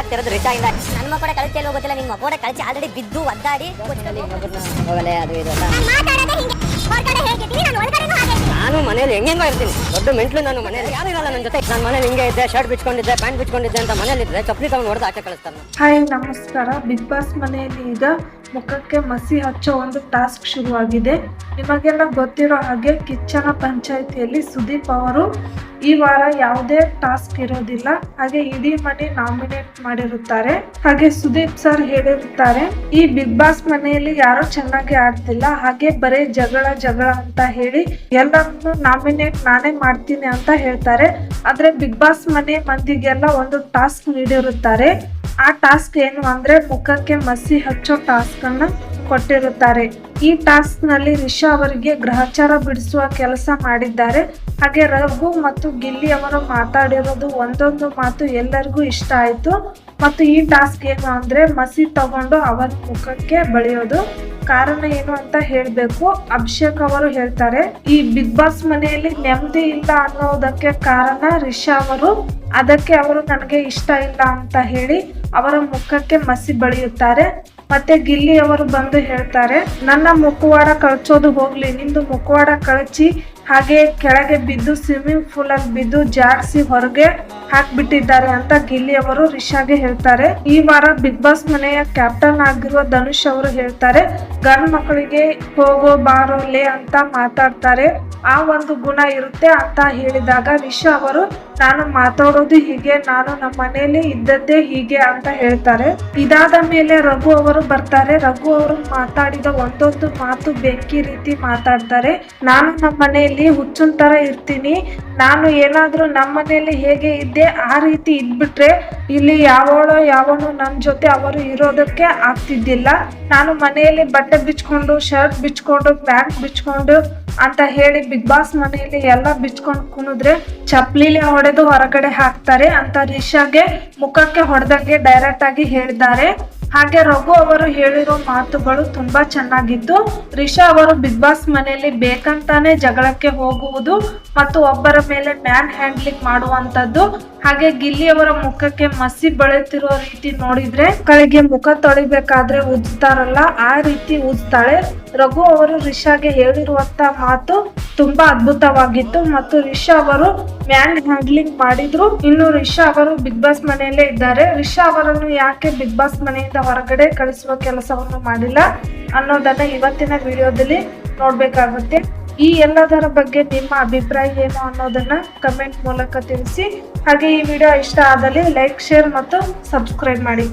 ಆಗ್ತಿರೋದು ನನ್ನ ಮಕ್ಕಳ ಕಳಿಸಿ ಎಲ್ಲೋ ಗೊತ್ತಿಲ್ಲ ನಿಮ್ಮ ಮಕ್ಕಳ ಕಳಿಸಿ ಆಲ್ರೆಡಿ ಬಿದ್ದು ಒದ್ದಾಡಿ. ಹೋಗಲೇ ಅದು ಇದು ನಾನು ಮನೇಲಿ ಹೆಂಗೆಂಗೋ ಇರ್ತೀನಿ. ದೊಡ್ಡ ಮೆಂಟ್ಲು ನಾನು ಮನೇಲಿ. ಯಾರು ಇರಲ್ಲ ನನ್ನ ಜೊತೆ. ನಾನು ಮನೇಲಿ ಹಿಂಗೆ ಇದ್ದೆ ಶರ್ಟ್ ಬಿಚ್ಕೊಂಡಿದ್ದೆ ಪ್ಯಾಂಟ್ ಬಿಚ್ಕೊಂಡಿದ್ದೆ ಅಂತ ಮನೇಲಿ ಇದ್ರೆ ಚಪ್ಪಲಿ ತಗೊಂಡು ಹೊಡೆದು ಆಚೆ ಕಳಿಸ್ತಾರೆ ನನ್ನ. ಹಾಯ್ ನಮಸ್ಕಾರ. ಬಿಗ್ ಬಾಸ್ ಮನೆಯಲ್ಲಿ ಈಗ ಮುಖಕ್ಕೆ ಮಸಿ ಹಚ್ಚೋ ಒಂದು ಟಾಸ್ಕ್ ಶುರುವಾಗಿದೆ. ನಿಮಗೆಲ್ಲ ಗೊತ್ತಿರೋ ಹಾಗೆ ಕಿಚ್ಚನ ಪಂಚಾಯಿತಿಯಲ್ಲಿ ಸುದೀಪ್ ಅವರು ಈ ವಾರ ಯಾವುದೇ ಟಾಸ್ಕ್ ಇರೋದಿಲ್ಲ. ಹಾಗೆ ಇಡೀ ಮನೆ ನಾಮಿನೇಟ್ ಮಾಡಿರುತ್ತಾರೆ. ಹಾಗೆ ಸುದೀಪ್ ಸರ್ ಹೇಳಿರುತ್ತಾರೆ, ಈ ಬಿಗ್ ಬಾಸ್ ಮನೆಯಲ್ಲಿ ಯಾರು ಚೆನ್ನಾಗಿ ಆಡ್ತಿಲ್ಲ. ಹಾಗೆ ಬರೇ ಜಗಳ ಜಗಳ ಅಂತ ಹೇಳಿ ಎಲ್ಲರನ್ನು ನಾಮಿನೇಟ್ ನಾನೇ ಮಾಡ್ತೀನಿ ಅಂತ ಹೇಳ್ತಾರೆ. ಆದ್ರೆ ಬಿಗ್ ಬಾಸ್ ಮನೆ ಮಂದಿಗೆಲ್ಲ ಒಂದು ಟಾಸ್ಕ್ ನೀಡಿರುತ್ತಾರೆ. ಆ ಟಾಸ್ಕ್ ಏನು ಅಂದ್ರೆ ಮುಖಕ್ಕೆ ಮಸಿ ಹಚ್ಚೋ ಟಾಸ್ಕ್ ಅನ್ನ ಕೊಟ್ಟಿರುತ್ತಾರೆ. ಈ ಟಾಸ್ಕ್ನಲ್ಲಿ ರಿಷಾ ಅವರಿಗೆ ಗ್ರಹಚಾರ ಬಿಡಿಸುವ ಕೆಲಸ ಮಾಡಿದ್ದಾರೆ. ಹಾಗೆ ರಘು ಮತ್ತು ಗಿಲ್ಲಿ ಅವರು ಮಾತಾಡಿರೋದು ಒಂದೊಂದು ಮಾತು ಎಲ್ಲರಿಗೂ ಇಷ್ಟ ಆಯ್ತು. ಮತ್ತು ಈ ಟಾಸ್ಕ್ ಏನು ಅಂದರೆ ಮಸಿ ತಗೊಂಡು ಅವರ ಮುಖಕ್ಕೆ ಬಳಿಯೋದು. ಕಾರಣ ಏನು ಅಂತ ಹೇಳಬೇಕು. ಅಭಿಷೇಕ್ ಅವರು ಹೇಳ್ತಾರೆ, ಈ ಬಿಗ್ ಬಾಸ್ ಮನೆಯಲ್ಲಿ ನೆಮ್ಮದಿ ಇಲ್ಲ ಅನ್ನೋದಕ್ಕೆ ಕಾರಣ ರಿಷಾ ಅವರು. ಅದಕ್ಕೆ ಅವರು ನನಗೆ ಇಷ್ಟ ಇಲ್ಲ ಅಂತ ಹೇಳಿ ಅವರ ಮುಖಕ್ಕೆ ಮಸಿ ಬಳಿಯುತ್ತಾರೆ. ಮತ್ತೆ ಗಿಲ್ಲಿ ಅವರು ಬಂದು ಹೇಳ್ತಾರೆ, ನನ್ನ ಮುಖವಾಡ ಕಳಚೋದು ಹೋಗ್ಲಿ, ನಿಂದು ಮುಖವಾಡ ಕಳಚಿ ಹಾಗೆ ಕೆಳಗೆ ಬಿದ್ದು ಸ್ವಿಮ್ಮಿಂಗ್ ಪೂಲ್ ಅಲ್ಲಿ ಬಿದ್ದು ಜಾಡ್ಸಿ ಹೊರಗೆ ಹಾಕ್ಬಿಟ್ಟಿದ್ದಾರೆ ಅಂತ ಗಿಲ್ಲಿ ಅವರು ರಿಷಾಗೆ ಹೇಳ್ತಾರೆ. ಈ ವಾರ ಬಿಗ್ ಬಾಸ್ ಮನೆಯ ಕ್ಯಾಪ್ಟನ್ ಆಗಿರುವ ಧನುಷ್ ಅವರು ಹೇಳ್ತಾರೆ, ಗಂಡ್ ಮಕ್ಕಳಿಗೆ ಹೋಗೋ ಬಾರೋ ಲೇ ಅಂತ ಮಾತಾಡ್ತಾರೆ. ಆ ಒಂದು ಗುಣ ಇರುತ್ತೆ ಅಂತ ಹೇಳಿದಾಗ ರಿಷಾ ಅವರು ನಾನು ಮಾತಾಡೋದು ಹೀಗೆ, ನಾನು ನಮ್ಮ ಮನೆಯಲ್ಲಿ ಇದ್ದದ್ದೇ ಹೀಗೆ ಅಂತ ಹೇಳ್ತಾರೆ. ಇದಾದ ಮೇಲೆ ರಘು ಅವರು ಬರ್ತಾರೆ. ರಘು ಅವರು ಮಾತಾಡಿದ ಒಂದೊಂದು ಮಾತು ಬೆಂಕಿ ರೀತಿ ಮಾತಾಡ್ತಾರೆ. ನಾನು ನಮ್ಮ ಮನೆಯಲ್ಲಿ ಹುಚ್ಚನ್ ತರ ಇರ್ತೀನಿ. ನಾನು ಏನಾದ್ರೂ ನಮ್ಮ ಮನೆಯಲ್ಲಿ ಹೇಗೆ ಇದ್ದೆ ಆ ರೀತಿ ಇದ್ಬಿಟ್ರೆ ಇಲ್ಲಿ ಯಾವಳೋ, ಯಾವನು ನನ್ನ ಜೊತೆ ಅವರು ಇರೋದಕ್ಕೆ ಆಗ್ತಿದ್ದಿಲ್ಲ. ನಾನು ಮನೆಯಲ್ಲಿ ಬಟ್ಟೆ ಬಿಚ್ಕೊಂಡು ಶರ್ಟ್ ಬಿಚ್ಕೊಂಡು ಪ್ಯಾಂಟ್ ಬಿಚ್ಕೊಂಡು ಅಂತ ಹೇಳಿ ಬಿಗ್ ಬಾಸ್ ಮನೆಯಲ್ಲಿ ಎಲ್ಲ ಬಿಚ್ಕೊಂಡು ಕುಣಿದ್ರೆ ಚಪ್ಲಿಲಿ ಹೊಡೆದು ಹೊರಗಡೆ ಹಾಕ್ತಾರೆ ಅಂತ ರಿಷಾಗೆ ಮುಖಕ್ಕೆ ಹೊಡೆದಂಗೆ ಡೈರೆಕ್ಟ್ ಆಗಿ ಹೇಳಿದ್ದಾರೆ. ಹಾಗೆ ರಘು ಅವರು ಹೇಳಿರೋ ಮಾತುಗಳು ತುಂಬಾ ಚೆನ್ನಾಗಿತ್ತು ರಿಷಾ ಅವರು ಬಿಗ್ ಬಾಸ್ ಮನೆಯಲ್ಲಿ ಬೇಕಂತಾನೆ ಜಗಳಕ್ಕೆ ಹೋಗುವುದು ಮತ್ತು ಒಬ್ಬರ ಮೇಲೆ ಮ್ಯಾನ್ ಹ್ಯಾಂಡ್ಲಿಂಗ್ ಮಾಡುವಂತದ್ದು ಹಾಗೆ ಗಿಲ್ಲಿ ಅವರ ಮುಖಕ್ಕೆ ಮಸಿ ಬೆಳೆತಿರೋ ರೀತಿ ನೋಡಿದ್ರೆ ಮಕ್ಕಳಿಗೆ ಮುಖ ತೊಳಿಬೇಕಾದ್ರೆ ಉಜ್ತಾರಲ್ಲ, ಆ ರೀತಿ ಉಜ್ತಾಳೆ. ರಘು ಅವರು ರಿಷಾಗೆ ಹೇಳಿರುವಂತ ಮಾತು ತುಂಬಾ ಅದ್ಭುತವಾಗಿತ್ತು ಮತ್ತು ರಿಷಾ ಅವರು ಮ್ಯಾನ್ ಹ್ಯಾಂಡ್ಲಿಂಗ್ ಮಾಡಿದ್ರು. ಇನ್ನು ರಿಷಾ ಅವರು ಬಿಗ್ ಬಾಸ್ ಮನೆಯಲ್ಲೇ ಇದ್ದಾರೆ. ರಿಷಾ ಅವರನ್ನು ಯಾಕೆ ಬಿಗ್ ಬಾಸ್ ಮನೆಯಿಂದ ಹೊರಗಡೆ ಕಳಿಸುವ ಕೆಲಸವನ್ನು ಮಾಡಿಲ್ಲ ಅನ್ನೋದನ್ನ ಇವತ್ತಿನ ವಿಡಿಯೋದಲ್ಲಿ ನೋಡ್ಬೇಕಾಗುತ್ತೆ. ಈ ಎಲ್ಲದರ ಬಗ್ಗೆ ನಿಮ್ಮ ಅಭಿಪ್ರಾಯ ಏನು ಅನ್ನೋದನ್ನ ಕಮೆಂಟ್ ಮೂಲಕ ತಿಳಿಸಿ. ಹಾಗೆ ಈ ವಿಡಿಯೋ ಇಷ್ಟ ಆದಲ್ಲಿ ಲೈಕ್ ಶೇರ್ ಮತ್ತು ಸಬ್ಸ್ಕ್ರೈಬ್ ಮಾಡಿ.